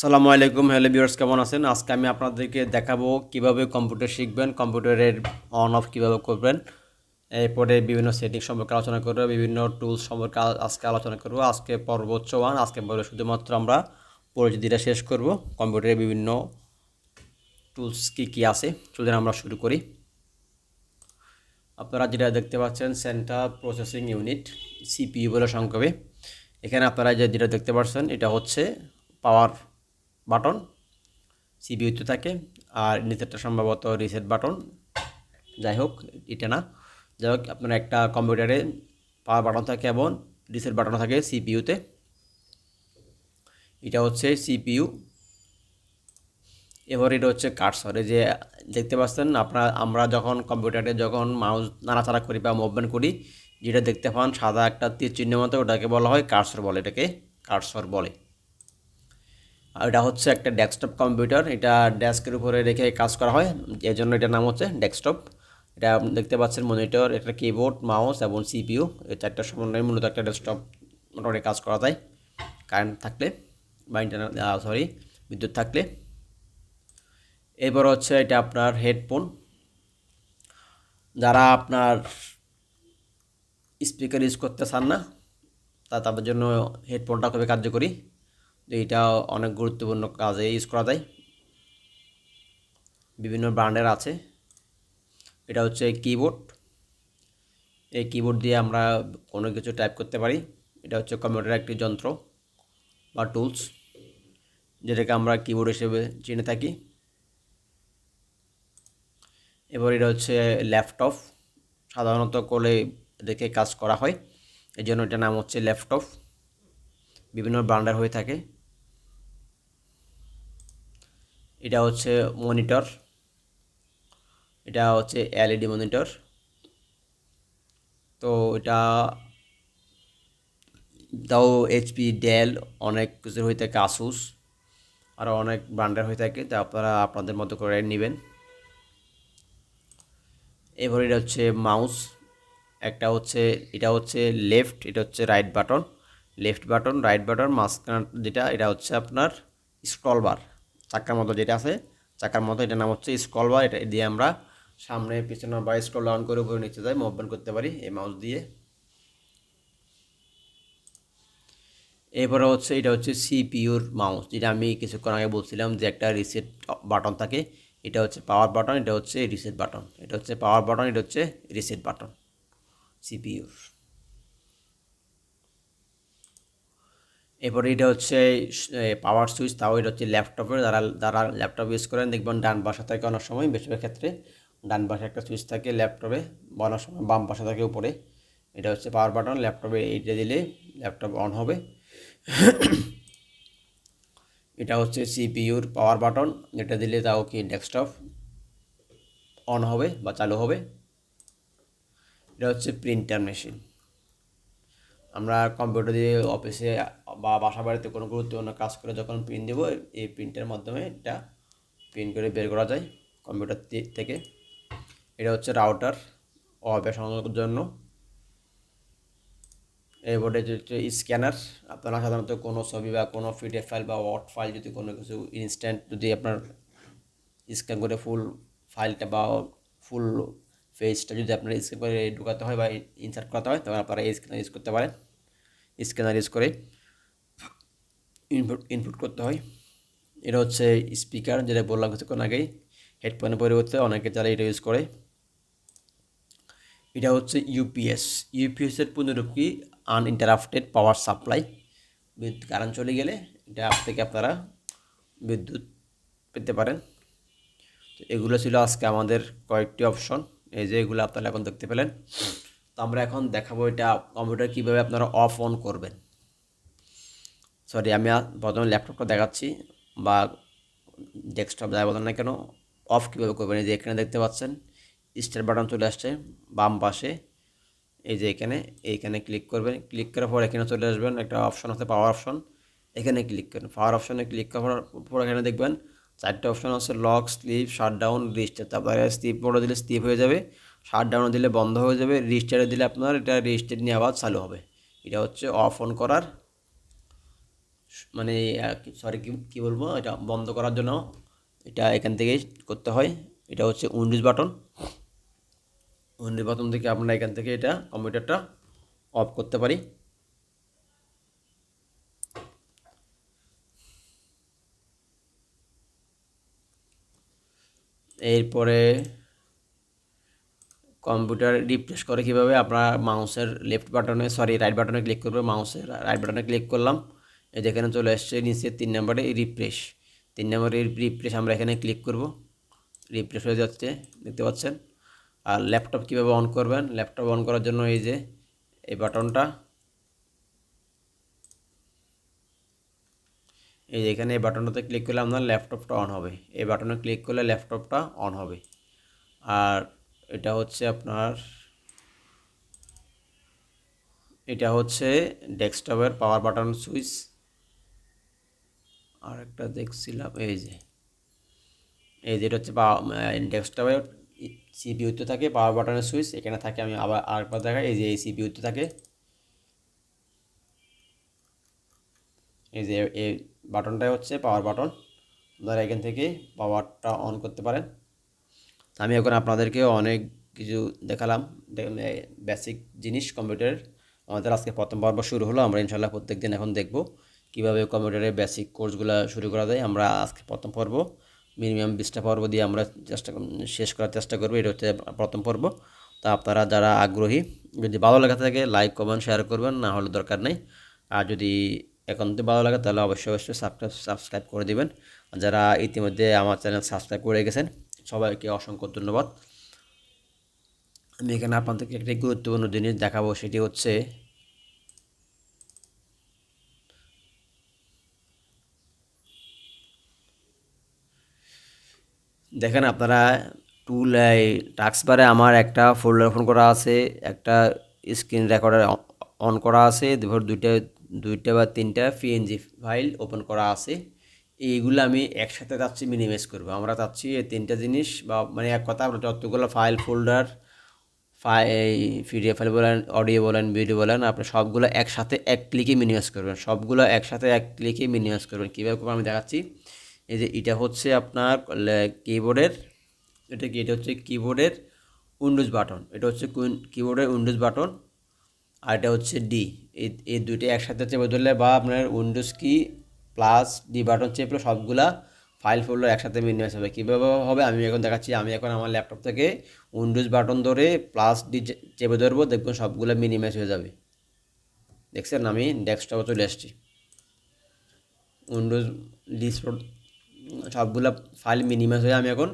সালামু আলাইকুম, hello viewers, কেমন আছেন? আজকে আমি আপনাদেরকে দেখাবো কীভাবে কম্পিউটার শিখবেন, কম্পিউটারের অন, অফ কীভাবে করবেন। এরপরে বিভিন্ন সেটিং সম্পর্কে আলোচনা করব, বিভিন্ন টুলস সম্পর্কে আজকে আলোচনা করব। আজকে পর্ব হচ্ছে ওয়ান আজকে পর্বে শুধুমাত্র আমরা পরিচিতিটা শেষ করব। কম্পিউটারের বিভিন্ন টুলস কী কী আছে, চলুন আমরা শুরু করি। আপনারা যেটা দেখতে পাচ্ছেন, সেন্টার প্রসেসিং ইউনিট, সিপিইউ বলে সংক্ষেপে। এখানে আপনারা যে যেটা দেখতে পাচ্ছেন, এটা হচ্ছে পাওয়ার বাটন সিপিইউতে থাকে, আর নিচেরটা সম্ভবত রিসেট বাটন। যাই হোক, এটা না। যাই হোক, আপনার একটা কম্পিউটারে পাওয়ার বাটন থাকে এবং রিসেট বাটন থাকে সিপিইউতে এটা হচ্ছে সিপিইউ। এবার এটা হচ্ছে কার্সর। এই যে দেখতে পাচ্ছেন, আপনার, আমরা যখন কম্পিউটারে যখন মাউস নাড়াচাড়া করি বা মুভমেন্ট করি, যেটা দেখতে পান, সাদা একটা তীর চিহ্ন মতো ওটাকে বলা হয় কার্সর বলে, এটাকে কার্সর বলে। এটা হচ্ছে একটা ডেস্কটপ কম্পিউটার। এটা ডেস্কের উপরে রেখে কাজ করা হয়। এর জন্য এটার নাম হচ্ছে ডেস্কটপ। এটা দেখতে পাচ্ছেন মনিটর এটা কিবোর্ড, মাউস এবং সিপিইউ। এই চারটার সমন্বয়ে মূলত একটা ডেস্কটপ মোটামুটি কাজ করা যায়। কারেন্ট থাকলে বা ইন্টারনেট সরি, বিদ্যুৎ থাকলে। এরপর হচ্ছে এটা আপনার হেডফোন। যারা আপনার স্পিকার ইউজ করতে চান না, তা তাদের জন্য হেডফোনটা খুবই কার্যকরী। তো এটা অনেক গুরুত্বপূর্ণ কাজে ইউজ করা যায়। বিভিন্ন ব্র্যান্ডের আছে। এটা হচ্ছে কিবোর্ড এই কিবোর্ড দিয়ে আমরা কোনো কিছু টাইপ করতে পারি। এটা হচ্ছে কম্পিউটার একটি যন্ত্র বা টুলস যেটাকে আমরা কিবোর্ড হিসেবে চিনে থাকি। এবার এটা হচ্ছে ল্যাপটপ সাধারণত কোলে দেখে কাজ করা হয়। এই জন্য এটার নাম হচ্ছে ল্যাপটপ বিভিন্ন ব্র্যান্ডের হয়ে থাকে। এটা হচ্ছে মনিটর এটা হচ্ছে এলইডি মনিটর তো এটা তাও এইচপি ডেল অনেক কিছুর হয়ে থাকে আসুস আরও অনেক ব্র্যান্ডের হয়ে থাকে, তা আপনারা আপনাদের মতো করে নেবেন। এবার এটা হচ্ছে মাউস একটা হচ্ছে, এটা হচ্ছে লেফট এটা হচ্ছে right button left button right button মাঝখান যেটা, এটা হচ্ছে আপনার স্ক্রল বার চাকার মতো যেটা আছে, চাকার মতো এটার নাম হচ্ছে স্ক্রল বার এটা দিয়ে আমরা সামনে পিছনে বা স্কল ডাউন করে উপরে নিচে যাই মুভমেন্ট করতে পারি এই মাউস দিয়ে। এরপরে হচ্ছে এটা হচ্ছে সিপিইউর মাউস যেটা আমি কিছুক্ষণ আগে বলছিলাম যে একটা রিসেট বাটন থাকে, এটা হচ্ছে পাওয়ার বাটন এটা হচ্ছে রিসেট বাটন এটা হচ্ছে পাওয়ার বাটন এটা হচ্ছে রিসেট বাটন সিপিইউর এরপরে এটা হচ্ছে পাওয়ার সুইচ তাও এটা হচ্ছে ল্যাপটপের যারা যারা ল্যাপটপ ইউজ করেন, দেখবেন ডান পাশে থাকে অনেক সময়, বেশিরভাগ ক্ষেত্রে ডান পাশে একটা সুইচ থাকে ল্যাপটপে বা অনেক সময় বাম পাশে থাকে উপরে। এটা হচ্ছে পাওয়ার বাটন ল্যাপটপে এইটা দিলে ল্যাপটপ অন হবে। এটা হচ্ছে সিপিইউর পাওয়ার বাটন যেটা দিলে তাও কি ডেস্কটপ অন হবে বা চালু হবে। এটা হচ্ছে প্রিন্টার মেশিন আমরা কম্পিউটার দিয়ে অফিসে বা বাসা বাড়িতে কোনো গুরুত্বপূর্ণ কাজ করে যখন প্রিন্ট দেবো, এই প্রিন্টের মাধ্যমে এটা প্রিন্ট করে বের করা যায় কম্পিউটার থেকে। এটা হচ্ছে রাউটার অফে সংযোগের জন্য। এরপরে হচ্ছে স্ক্যানার আপনারা সাধারণত কোনো ছবি বা কোনো পিডিএফ ফাইল বা ওয়ার্ড ফাইল যদি কোনো কিছু ইনস্ট্যান্ট যদি আপনার স্ক্যান করে ফুল ফাইলটা বা ফুল পেজটা যদি আপনার স্ক্যান করে ঢুকাতে হয় বা ইনসার্ট করাতে হয়, তখন আপনারা এই স্ক্যানার ইউজ করতে পারেন। স্ক্যানার ইউজ করে ইনপুট ইনপুট করতে হয়। এটা হচ্ছে স্পিকার যেটা বললাম কিছুক্ষণ আগেই হেডফোনের পরিবর্তে অনেকে যারা এটা ইউজ করে। এটা হচ্ছে ইউপিএস ইউপিএসের পুনরূপ কি আনইন্টারাপ্টেড পাওয়ার সাপ্লাই বিদ্যুৎ কারেন্ট চলে গেলে এটা থেকে আপনারা বিদ্যুৎ পেতে পারেন। তো এগুলো ছিল আজকে আমাদের কয়েকটি অপশন এই যে এগুলো আপনারা এখন দেখতে পেলেন। তো আমরা এখন দেখাবো এটা কম্পিউটার কীভাবে আপনারা অফ অন করবেন। সরি, আমি প্রথমে ল্যাপটপটা দেখাচ্ছি বা ডেস্কটপ যাই বলেন না কেন, অফ কীভাবে করবেন? এই যে এখানে দেখতে পাচ্ছেন স্টার বাটন চলে আসছে বাম পাশে। এই যে এখানে, এইখানে ক্লিক করবেন। ক্লিক করার পর এখানে চলে আসবেন, একটা অপশন আছে, পাওয়ার অপশন। এখানে ক্লিক করেন। পাওয়ার অপশনে ক্লিক করার পর এখানে দেখবেন চারটে অপশন আছে lock sleep shut down restart তারপরে স্লিপ মোডে দিলে স্লিপ হয়ে যাবে শাট ডাউনে দিলে বন্ধ হয়ে যাবে রিস্টারে দিলে আপনার এটা রিস্টার নিয়ে আবার চালু হবে। এটা হচ্ছে অফ অন করার মানে সরি কি বলব? এটা বন্ধ করার জন্য এটা এখান থেকেই করতে হয়। এটা হচ্ছে উইন্ডোজ বাটন। উইন্ডোজ বাটন থেকে আমরা এখান থেকে এটা কম্পিউটারটা অফ করতে পারি। এরপরে কম্পিউটার রিপ্লেস করে কীভাবে আপনার মাউসের লেফট বাটনে সরি রাইট বাটনে ক্লিক করবে, মাউসের রাইট বাটনে ক্লিক করলাম। এই যেখানে চলে আসছে নিচে তিন নম্বরে রিফ্রেশ তিন নম্বরে রিফ্রেশ আমরা এখানে ক্লিক করব। রিফ্রেশ হয়ে যাচ্ছে, দেখতে পাচ্ছেন। আর ল্যাপটপ কীভাবে অন করবেন? ল্যাপটপ অন করার জন্য এই যে, এই বাটনটা এই যে এখানে এই বাটনটাতে ক্লিক করলে আপনার ল্যাপটপটা অন হবে। এই বাটনে ক্লিক করলে ল্যাপটপটা অন হবে। আর এটা হচ্ছে আপনার, এটা হচ্ছে ডেস্কটপের পাওয়ার বাটন সুইচ আর একটা দেখছিলাম, এই যে এই যে এটা হচ্ছে ডেস্কটপের সিপিউতে থাকে পাওয়ার বাটনের সুইচ এখানে থাকে, আমি আবার আরেকবার দেখাই, এই যে এই সিপিউতে থাকে। এই যে বাটনটাই হচ্ছে পাওয়ার বাটন আপনারা এখান থেকে পাওয়ারটা অন করতে পারেন। আমি এখন আপনাদেরকে অনেক কিছু দেখালাম। বেসিক জিনিস কম্পিউটারের আমাদের আজকে প্রথম পর্ব শুরু হলো। আমরা ইনশাল্লাহ প্রত্যেক দিন এখন দেখব কীভাবে কম্পিউটারের বেসিক কোর্সগুলো শুরু করা যায়। আমরা আজকে প্রথম পর্ব মিনিমাম বিশটা পর্ব দিয়ে আমরা চেষ্টা শেষ করার চেষ্টা করব। এটা হচ্ছে প্রথম পর্ব। তা আপনারা যারা আগ্রহী, যদি ভালো লাগা থাকে লাইক কমেন্ট শেয়ার করবেন। না হলে দরকার নেই। আর যদি একান্ত ভালো লাগে তাহলে অবশ্যই অবশ্যই সাবস্ক্রাইব সাবস্ক্রাইব করে দেবেন। যারা ইতিমধ্যে আমার চ্যানেল সাবস্ক্রাইব করে গেছেন, সবাইকে অসংখ্য ধন্যবাদ। আমি এখানে আপনাদেরকে একটি গুরুত্বপূর্ণ জিনিস দেখাবো, সেটি হচ্ছে দেখেন আপনারা টুল টাক্স বারে আমার একটা ফোল্ডার ওপেন করা আছে, একটা স্ক্রিন রেকর্ডার অন করা আছে দুইটা দুইটা বা তিনটা পিএনজি ফাইল ওপেন করা আছে। এইগুলো আমি একসাথে চাচ্ছি মিনিমাইজ করব। আমরা চাচ্ছি এই তিনটা জিনিস বা মানে এক কথা আমরা যতগুলো ফাইল ফোল্ডার ফাই পিডিএফ ফাইল বলেন অডিও বলেন ভিডিও বলেন, আপনি সবগুলো একসাথে এক ক্লিকে মিনিমাইজ করবেন। সবগুলো একসাথে এক ক্লিকে মিনিমাইজ করবেন। কীভাবে করব আমি দেখাচ্ছি। এই যে এটা হচ্ছে আপনার কিবোর্ডের এটা কি? এটা হচ্ছে কিবোর্ডের উইন্ডোজ বাটন এটা হচ্ছে কিবোর্ডের উইন্ডোজ বাটন আর এটা হচ্ছে ডি এই দুইটা একসাথে চেপে ধরলে বা আপনার উইন্ডোজ কি প্লাস ডি বাটন চেপলে সবগুলা ফাইল ফোল্ডার একসাথে মিনিমাইজ হবে কীভাবে হবে? আমি এখন দেখাচ্ছি। আমি এখন আমার ল্যাপটপ থেকে উইন্ডোজ বাটন ধরে প্লাস ডি চেপে ধরবো, দেখবেন সবগুলো মিনিমাইজ হয়ে যাবে। দেখছেন? আমি ডেস্কটপে চলে আসছি। উইন্ডোজ ডিসপ্লে সবগুলো ফাইল মিনিমাইজ হয়ে আমি এখন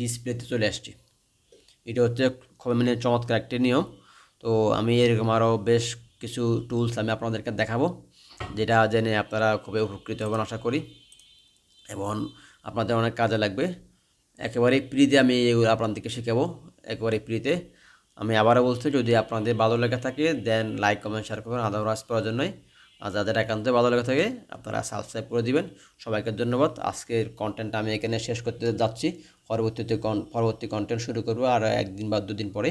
ডিসপ্লেতে চলে আসছি। এটা হচ্ছে খুবই মানে চমৎকার একটি নিয়ম। তো আমি এরকম আরও বেশ কিছু টুলস আমি আপনাদেরকে দেখাবো, যেটা জেনে আপনারা খুবই উপকৃত হবেন আশা করি। এবং আপনাদের অনেক কাজে লাগবে। একেবারে ফ্রিতে আমি এগুলো আপনাদেরকে শেখাবো। একেবারে ফ্রিতে আমি আবারও বলছি, যদি আপনাদের ভালো লেগে থাকে দেন লাইক কমেন্ট শেয়ার করবেন। আদারওয়াইজ প্রয়োজন জন্যই। আর যাদের একান্ত ভালো লেগে থাকে, আপনারা সাবস্ক্রাইব করে দিবেন। সবাইকে ধন্যবাদ। আজকের কন্টেন্টটা আমি এখানে শেষ করতে যাচ্ছি। পরবর্তীতে পরবর্তী কন্টেন্ট শুরু করব, আর একদিন বা দুদিন পরে।